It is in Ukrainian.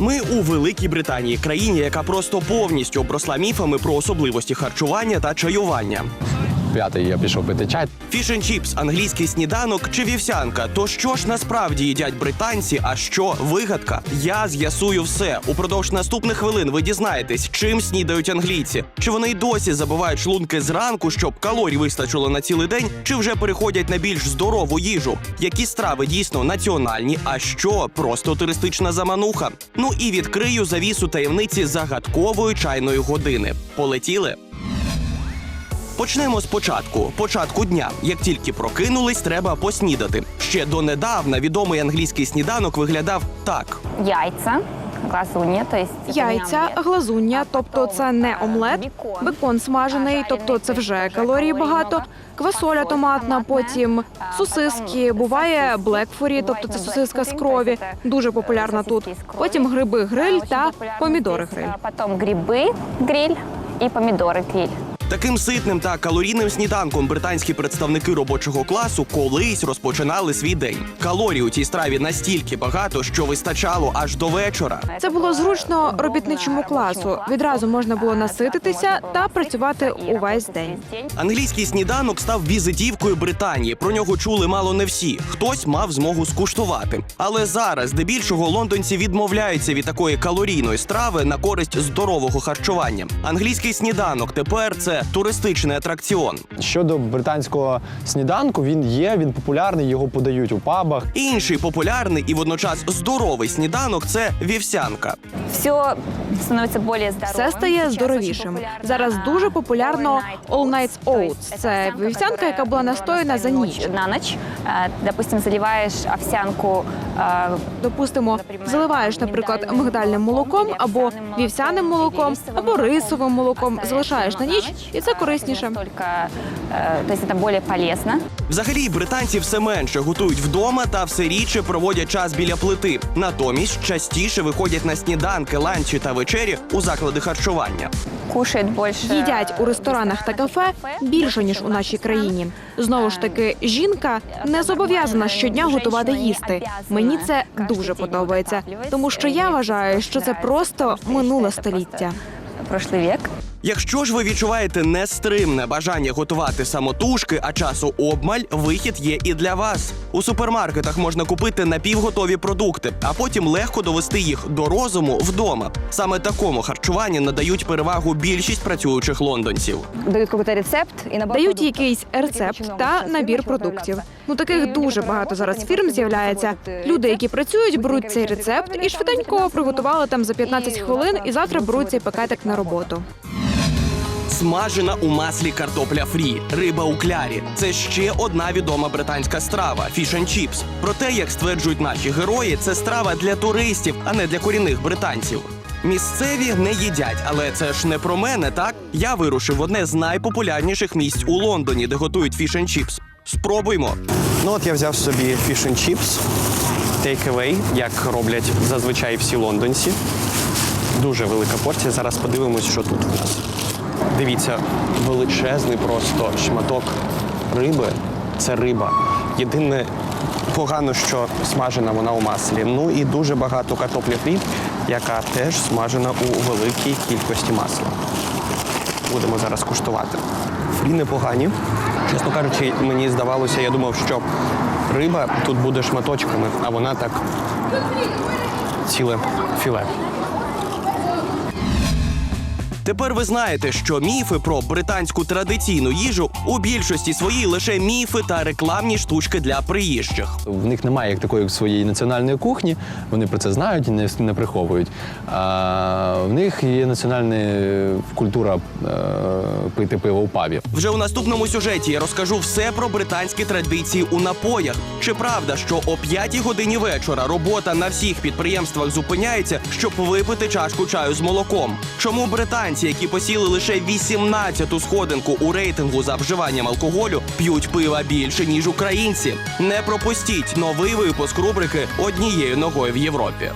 Ми у Великій Британії, країні, яка просто повністю обросла міфами про особливості харчування та чаювання. П'ятий я пішов пити чай. Фіш and чіпс, англійський сніданок чи вівсянка. То що ж насправді їдять британці? А що вигадка? Я з'ясую все. Упродовж наступних хвилин ви дізнаєтесь, чим снідають англійці. Чи вони й досі забивають шлунки зранку, щоб калорій вистачило на цілий день, чи вже переходять на більш здорову їжу? Які страви дійсно національні, а що просто туристична замануха? Ну і відкрию завісу таємниці загадкової чайної години. Полетіли. Почнемо спочатку. Початку дня. Як тільки прокинулись, треба поснідати. Ще донедавна відомий англійський сніданок виглядав так: яйца, глазунья, то есть это не Яйця, омлет. глазуння, тобто це не Е, омлет, бікон. бекон смажений, тобто це вже калорій багато, квасоля томатна, потім сосиски, буває блекфорі, тобто це сосиска з крові, дуже популярна тут. Потім гриби гриль та помідори гриль. Потом грибы гриль и помидоры гриль. таким ситним та калорійним сніданком британські представники робочого класу колись розпочинали свій день. Калорій у цій страві настільки багато, що вистачало аж до вечора. Це було зручно робітничому класу. Відразу можна було насититися та працювати увесь день. Англійський сніданок став візитівкою Британії. Про нього чули мало не всі. Хтось мав змогу скуштувати. Але зараз, здебільшого, лондонці відмовляються від такої калорійної страви на користь здорового харчування. Англійський сніданок тепер це туристичний атракціон. Щодо британського сніданку, він є, він популярний, його подають у пабах. Інший популярний і водночас здоровий сніданок це вівсянка Все становится более здоровым. Все стає Сейчас здоровішим. очень популярна, Зараз а, дуже популярно All All Night Nights Oats. Oats. То есть Це это вівсянка, яка була которая настояна за ніч. На ночь. Э, Допустим, заливаешь овсянку э, Допустимо, заливаєш, наприклад, мигдальним молоком або вівсяним молоком, або рисовим молоком, залишаєш на ніч, і це корисніше. Только, э, то есть это более полезно. Взагалі, британці все менше готують вдома та все рідше проводять час біля плити. Натомість частіше виходять на сніданки, ланчі та вечері у заклади харчування. Кушають більше... Їдять у ресторанах та кафе більше ніж у нашій країні. Знову ж таки, жінка не зобов'язана щодня готувати їсти. Мені це дуже подобається, тому що я вважаю, що це просто минуле століття. Прошлий век. Якщо ж ви відчуваєте нестримне бажання готувати самотужки, а часу обмаль, вихід є і для вас. У супермаркетах можна купити напівготові продукти, а потім легко довести їх до розуму вдома. Саме такому харчуванню надають перевагу більшість працюючих лондонців. Дают какой-то рецепт і набор Дають якийсь рецепт та набір продуктів. Ну таких дуже багато зараз фірм з'являється. Люди, які працюють, беруть цей рецепт і швиденько приготували там за 15 хвилин, і завтра беруть цей пакетик на роботу. Смажена у маслі картопля фрі, риба у клярі. Це ще одна відома британська страва фіш and чіпс. Проте, як стверджують наші герої, це страва для туристів, а не для корінних британців. Місцеві не їдять, але це ж не про мене, так? Я вирушив в одне з найпопулярніших місць у Лондоні, де готують фіш and чіпс. Спробуймо. Ну от я взяв собі фіш and чіпс, take-away, як роблять зазвичай всі лондонці. Дуже велика порція. Зараз подивимось, що тут у нас. Дивіться, величезний просто шматок риби. Це риба. Єдине погано, що смажена вона у маслі. Ну і дуже багато картоплі фрі, яка теж смажена у великій кількості масла. Будемо зараз куштувати. Фрі непогані. Чесно кажучи, мені здавалося, я думав, що риба тут буде шматочками, а вона так ціле філе. Тепер ви знаєте, що міфи про британську традиційну їжу у більшості своїй лише міфи та рекламні штучки для приїжджих. В них немає як такої своєї національної кухні. Вони про це знають і не, не приховують. А в них є національна культура е, пити пиво у пабі. Вже у наступному сюжеті я розкажу все про британські традиції у напоях. Чи правда, що о 5 годині вечора робота на всіх підприємствах зупиняється, щоб випити чашку чаю з молоком? Чому британці, які посіли лише 18-ту сходинку у рейтингу за вживанням алкоголю, п'ють пива більше ніж українці? Не пропустіть новий випуск рубрики однією ногою в Європі.